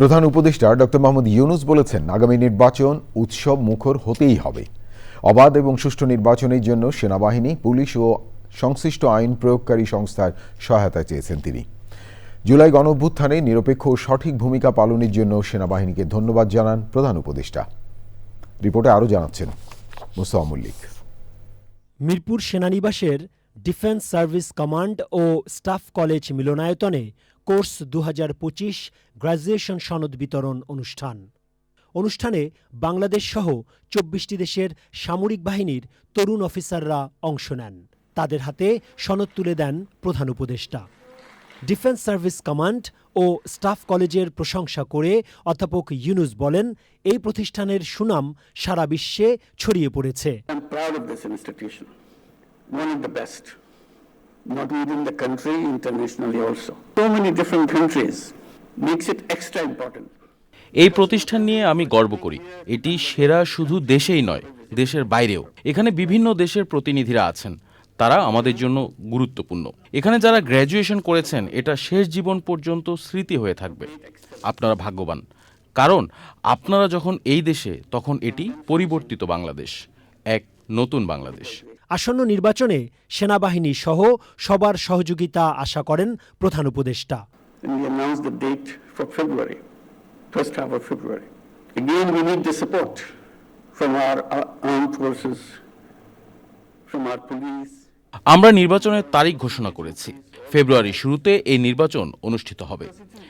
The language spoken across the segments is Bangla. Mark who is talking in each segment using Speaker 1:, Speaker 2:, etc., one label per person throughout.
Speaker 1: প্রধান উপদেষ্টা ডক্টর মোহাম্মদ ইউনুস বলেছেন, আগামী নির্বাচন উৎসব মুখর হতেই হবে। অবাধ এবং সুষ্ঠু নির্বাচনের জন্য সেনাবাহিনী, পুলিশ ও সংশ্লিষ্ট আইন প্রয়োগকারী সংস্থার সহায়তা চেয়েছেন তিনি। জুলাই গণঅভ্যুত্থানে নিরপেক্ষ ও সঠিক ভূমিকা পালনের জন্য সেনাবাহিনীকে ধন্যবাদ জানান প্রধান উপদেষ্টা। রিপোর্টে আরও জানাচ্ছেন মুস্তফা মল্লিক।
Speaker 2: মিরপুর সেনানিবাসের ডিফেন্স সার্ভিস কমান্ড ও স্টাফ কলেজ মিলনায়তনে কোর্স দু হাজার পঁচিশ গ্র্যাজুয়েশন সনদ বিতরণ অনুষ্ঠান। অনুষ্ঠানে বাংলাদেশ সহ চব্বিশটি দেশের সামরিক বাহিনীর তরুণ অফিসাররা অংশ নেন। তাদের হাতে সনদ তুলে দেন প্রধান উপদেষ্টা। ডিফেন্স সার্ভিস কমান্ড ও স্টাফ কলেজের প্রশংসা করে অধ্যাপক ইউনুস বলেন, এই প্রতিষ্ঠানের সুনাম সারা বিশ্বে ছড়িয়ে পড়েছে।
Speaker 3: One of the best, not within the country, internationally also. So many different countries makes it extra important.
Speaker 4: এই প্রতিষ্ঠান নিয়ে আমি গর্ব করি। এটি সেরা শুধু দেশেই নয় দেশের বাইরেও। এখানে বিভিন্ন দেশের প্রতিনিধিরা আছেন। তারা আমাদের জন্য গুরুত্বপূর্ণ। এখানে যারা গ্র্যাজুয়েশন করেছেন এটা শেষ জীবন পর্যন্ত স্মৃতি হয়ে থাকবে। আপনারা ভাগ্যবান। কারণ আপনারা যখন এই দেশে তখন এটি পরিবর্তিত বাংলাদেশ এক নতুন বাংলাদেশ।
Speaker 2: আসন্ন নির্বাচনে সেনাবাহিনী সহ সবার সহযোগিতা আশা করেন প্রধান উপদেষ্টা।
Speaker 4: আমরা নির্বাচনের তারিখ ঘোষণা করেছি। ফেব্রুয়ারি শুরুতে এই নির্বাচন অনুষ্ঠিত হবে।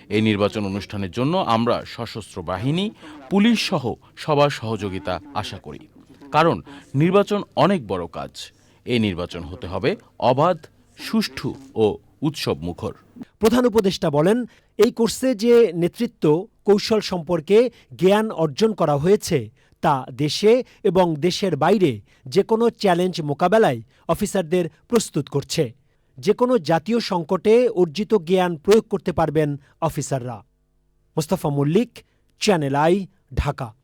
Speaker 4: এই নির্বাচন অনুষ্ঠানের জন্য আমরা সশস্ত্র বাহিনী পুলিশ সহ সবার সহযোগিতা আশা করি। কারণ নির্বাচন অনেক বড় কাজ। এই নির্বাচন হতে হবে অবাধ, সুষ্ঠু ও উৎসব মুখর।
Speaker 2: প্রধান উপদেষ্টা বলেন, এই কোর্সে যে নেতৃত্ব, কৌশল সম্পর্কে জ্ঞান অর্জন করা হয়েছে, তা দেশে এবং দেশের বাইরে যে কোনো চ্যালেঞ্জ মোকাবেলায় অফিসারদের প্রস্তুত করছে। যে কোনো জাতীয় সংকটে অর্জিত জ্ঞান প্রয়োগ করতে পারবেন অফিসাররা। Mostafa Mallick, channel I, Dhaka.